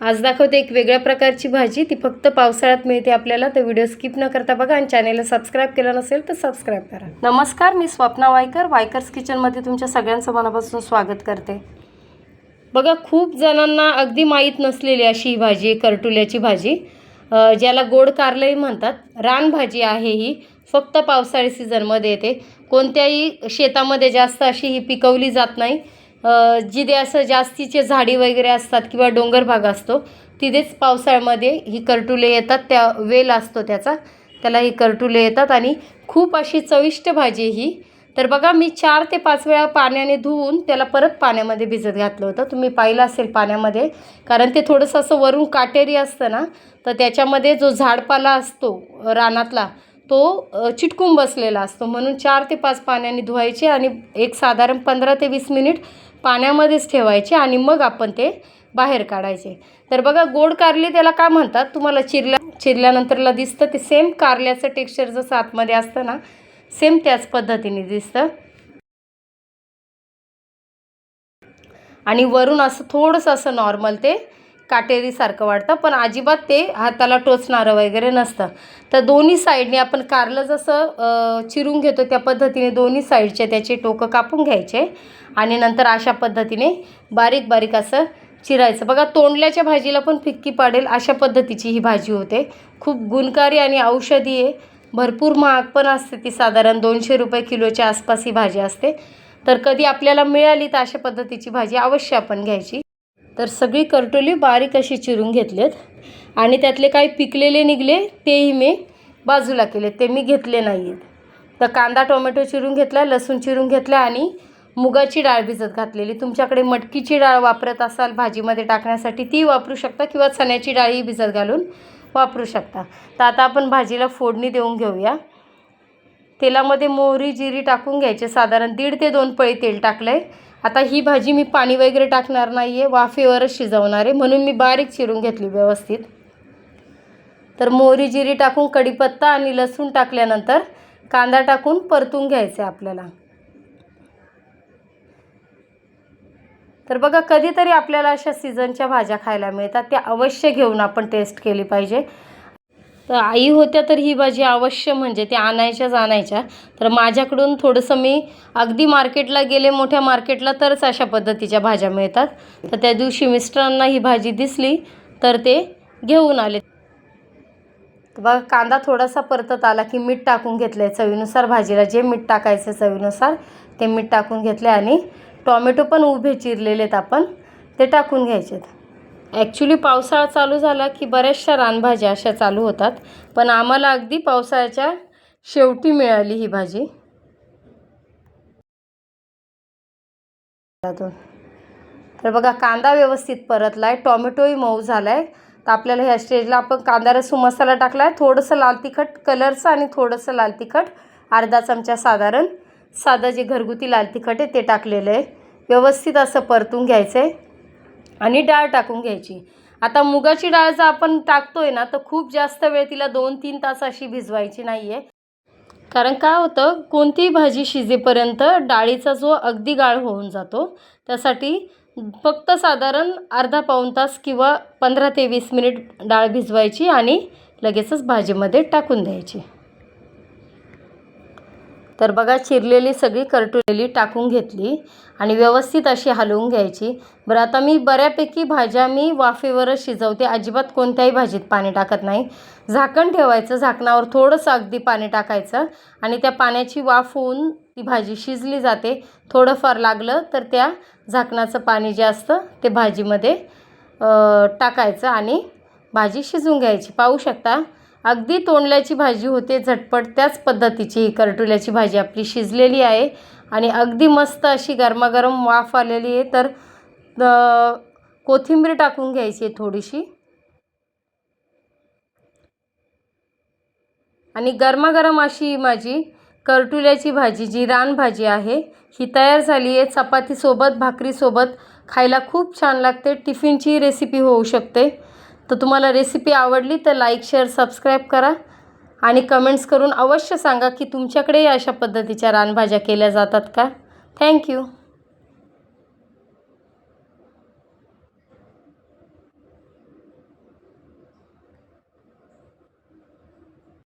आज दाखवते एक वेगळ्या प्रकारची भाजी. ती फक्त पावसाळ्यात मिळते आपल्याला. तर व्हिडिओ स्किप न करता बघा आणि चॅनेलला सबस्क्राईब केलं नसेल तर सबस्क्राईब करा. नमस्कार मी स्वप्ना वायकर. वायकर्स किचनमध्ये तुमच्या सगळ्यांचं मनापासून स्वागत करते. बघा खूप जणांना अगदी माहीत नसलेली अशी ही भाजी करटुल्याची भाजी. ज्याला गोड कारलंही म्हणतात. रानभाजी आहे ही. फक्त पावसाळी सीझनमध्ये येते. कोणत्याही शेतामध्ये जास्त अशी ही पिकवली जात नाही. जिथे असं जास्तीचे झाडी वगैरे असतात किंवा डोंगर भाग असतो तिथेच पावसाळ्यामध्ये ही करटुले येतात. त्या वेल असतो त्याचा. त्याला ही करटुले येतात आणि खूप अशी चविष्ट भाजी ही. तर बघा मी चार ते पाच वेळा पाण्याने धुवून त्याला परत पाण्यामध्ये भिजत घातलं होतं. तुम्ही पाहिलं असेल पाण्यामध्ये. कारण ते थोडंसं असं वरून काटेरी असतं ना तर त्याच्यामध्ये जो झाडपाला असतो रानातला तो चिटकून बसलेला असतो. म्हणून चार ते पाच पाण्याने धुवायचे आणि एक साधारण पंधरा ते वीस मिनिट पाण्यामध्येच ठेवायचे आणि मग आपण ते बाहेर काढायचे. तर बघा गोड कारली त्याला काय म्हणतात? तुम्हाला चिरल्या चिरल्यानंतरला दिसतं ते सेम कारल्याचं टेक्स्चर जसं आतमध्ये असतं ना सेम त्याच पद्धतीने दिसतं. आणि वरून असं थोडंसं असं नॉर्मल ते काटेरीसारखं वाटतं पण अजिबात ते हाताला टोचणारं वगैरे नसतं. तर दोन्ही साईडने आपण कारलं जसं चिरून घेतो त्या पद्धतीने दोन्ही साईडचे त्याचे टोकं कापून घ्यायचे आणि नंतर अशा पद्धतीने बारीक बारीक असं चिरायचं. बघा तोंडल्याच्या भाजीला पण फिक्की पाडेल अशा पद्धतीची ही भाजी होते. खूप गुणकारी आणि औषधी आहे. भरपूर महाग पण असते ती साधारण दोनशे रुपये किलोच्या आसपास ही भाजी असते. तर कधी आपल्याला मिळाली तर अशा पद्धतीची भाजी अवश्य आपण घ्यायची. तर सगळी करटोली बारीक अशी चिरून घेतलेत. आणि त्यातले काही पिकलेले निघले तेही मी बाजूला केले ते मी घेतले नाही आहेत तर कांदा टोमॅटो चिरून घेतला लसूण चिरून घेतला आणि मुगाची डाळ भिजत घातलेली. तुमच्याकडे मटकीची डाळ वापरत असाल भाजीमध्ये टाकण्यासाठी ती वापरू शकता किंवा चण्याची डाळही भिजत घालून वापरू शकता. तर आता आपण भाजीला फोडणी देऊन घेऊया. तेलामध्ये मोहरी जिरी टाकून घ्यायचे. साधारण दीड ते दोन पळी तेल टाकलं आहे आता ही भाजी मी पाणी वगैरे टाकणार नाही आहे वाफेवरच शिजवणार आहे. म्हणून मी बारीक चिरून घेतली व्यवस्थित. तर मोहरी जिरी टाकून कढीपत्ता आणि लसूण टाकल्यानंतर कांदा टाकून परतून घ्यायचे आपल्याला. तर बघा कधीतरी आपल्याला अशा सीझनच्या भाज्या खायला मिळतात. त्या अवश्य घेऊन आपण टेस्ट केली पाहिजे. तर आई होत्या तर ही भाजी अवश्य म्हणजे त्या आणायच्याच आणायच्या. तर माझ्याकडून थोडंसं मी अगदी मार्केटला गेले मोठ्या मार्केटला तरच अशा पद्धतीच्या भाज्या मिळतात. तर त्या दिवशी मिस्टरांना ही भाजी दिसली तर ते घेऊन आले. तर बघा कांदा थोडासा परतत आला की मीठ टाकून घेतलं आहे चवीनुसार भाजीला. जे मीठ टाकायचं चवीनुसार ते मीठ टाकून घेतले आणि टॉमॅटो पण उभे चिरलेले आहेत आपण ते टाकून घ्यायचेत. ॲक्च्युली पावसाळा चालू झाला की बऱ्याचशा रानभाज्या अशा चालू होतात. पण आम्हाला अगदी पावसाळ्याच्या शेवटी मिळाली ही भाजी. तर बघा कांदा व्यवस्थित परतला आहे टॉमॅटोही मऊ झाला आहे तर आपल्याला ह्या स्टेजला आपण कांदा रसू मसाला टाकला आहे थोडंसं लाल तिखट कलरचं आणि थोडंसं लाल तिखट. अर्धा चमचा साधारण. साधं जे घरगुती लाल तिखट आहे ते टाकलेलं आहे. व्यवस्थित असं परतून घ्यायचं आहे आणि डाळ टाकून घ्यायची. आता मुगाची डाळ जर आपण टाकतोय ना तर खूप जास्त वेळ तिला दोन तीन तास अशी भिजवायची नाही आहे कारण काय होतं कोणतीही भाजी शिजेपर्यंत डाळीचा जो अगदी गाळ होऊन जातो त्यासाठी फक्त साधारण अर्धा पाऊण तास किंवा पंधरा ते वीस मिनिट डाळ भिजवायची आणि लगेचच भाजीमध्ये टाकून द्यायची. तर बघा चिरलेली सगळी करटुलेली टाकून घेतली आणि व्यवस्थित अशी हलवून घ्यायची. बरं आता मी बऱ्यापैकी भाज्या मी वाफेवरच शिजवते. अजिबात कोणत्याही भाजीत पाणी टाकत नाही. झाकण ठेवायचं झाकणावर थोडंसं अगदी पाणी टाकायचं आणि त्या पाण्याची वाफ होऊन ती भाजी शिजली जाते. थोडंफार लागलं तर त्या झाकणाचं पाणी जे असतं ते भाजीमध्ये टाकायचं आणि भाजी शिजवून घ्यायची. पाहू शकता अगदी तोंडल्याची भाजी होते झटपट त्याच पद्धतीची. ही करटुल्याची भाजी आपली शिजलेली आहे आणि अगदी मस्त अशी गरमागरम वाफ आलेली आहे. तर कोथिंबीर टाकून घ्यायची आहे थोडीशी. आणि गरमागरम अशी माझी करटुल्याची भाजी जी रानभाजी आहे ही तयार झाली आहे. चपातीसोबत भाकरीसोबत खायला खूप छान लागते. टिफिनची रेसिपी होऊ शकते. तर तुम्हाला रेसिपी आवडली तर लाईक शेअर सबस्क्राईब करा. आणि कमेंट्स करून अवश्य सांगा की तुमच्याकडेही अशा पद्धतीच्या रानभाज्या केल्या जातात का? थँक्यू